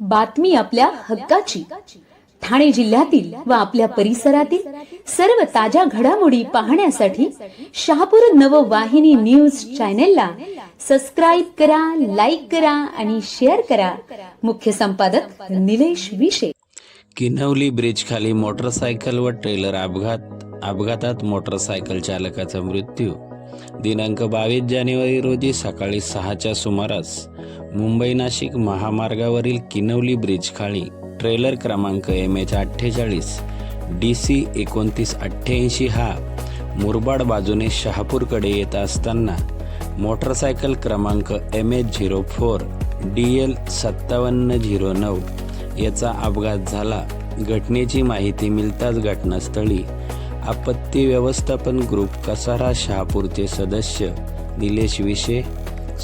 बातमी आपल्या हक्काची. ठाणे जिल्ह्यातील व आपल्या परिसरातील सर्व ताज्या घडामोडी पाहण्यासाठी शहापूर नववाहिनी न्यूज चॅनेलला सबस्क्राईब करा लाईक करा आणि शेअर करा. मुख्य संपादक निलेश विशे. किनवली ब्रिज खाली मोटरसायकल व ट्रेलर अपघात अपघातात मोटरसायकल चालकाचा मृत्यू. दिनांक बावीस जानेवारी रोजी सकाळी सहाच्या सुमारास मुंबई नाशिक महामार्गावरील किनवली ब्रिज खाली ट्रेलर क्रमांक एम एच अठ्ठेचाळीस डी सी एकोणतीस अठ्ठ्याऐंशी हा मुरबाड बाजूने शहापूरकडे येत असताना मोटरसायकल क्रमांक M H zero four D L सत्तावन्न झिरो नऊ याचा अपघात झाला. घटनेची माहिती मिळताच घटनास्थळी आपत्ती व्यवस्थापन ग्रुप कसारा शहापूरचे सदस्य निलेश विशे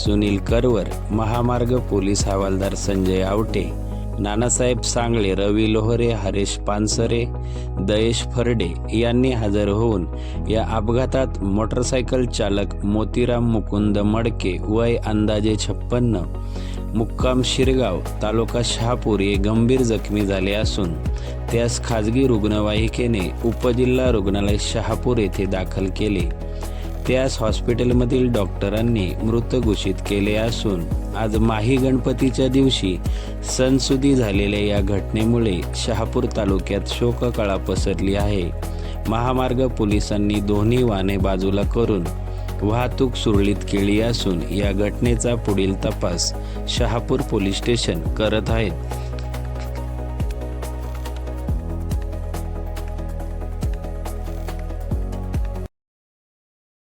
सुनील करवर महामार्ग पोलीस हवालदार संजय आवटे नानासाहेब सांगळे रवी लोहरे हरेश पानसरे दयेश फरडे यांनी हजर होऊन या अपघातात मोटरसायकल चालक मोतीराम मुकुंद मडके वय अंदाजे छप्पन्न मुक्काम शिरगाव तालुका शहापूर हे गंभीर जखमी झाले असून त्यास खाजगी रुग्णवाहिकेने उपजिल्हा रुग्णालय शहापूर येथे दाखल केले. त्यास हॉस्पिटलमधील डॉक्टरांनी मृत घोषित केले असून आज माही गणपतीच्या दिवशी सणसुदी झालेल्या या घटनेमुळे शहापूर तालुक्यात शोककळा पसरली आहे. महामार्ग पोलिसांनी दोन्ही वाहने बाजूला करून वाहतूक सुरळीत केली असून या घटनेचा पुढील तपास शहापूर पोलीस स्टेशन करत आहेत.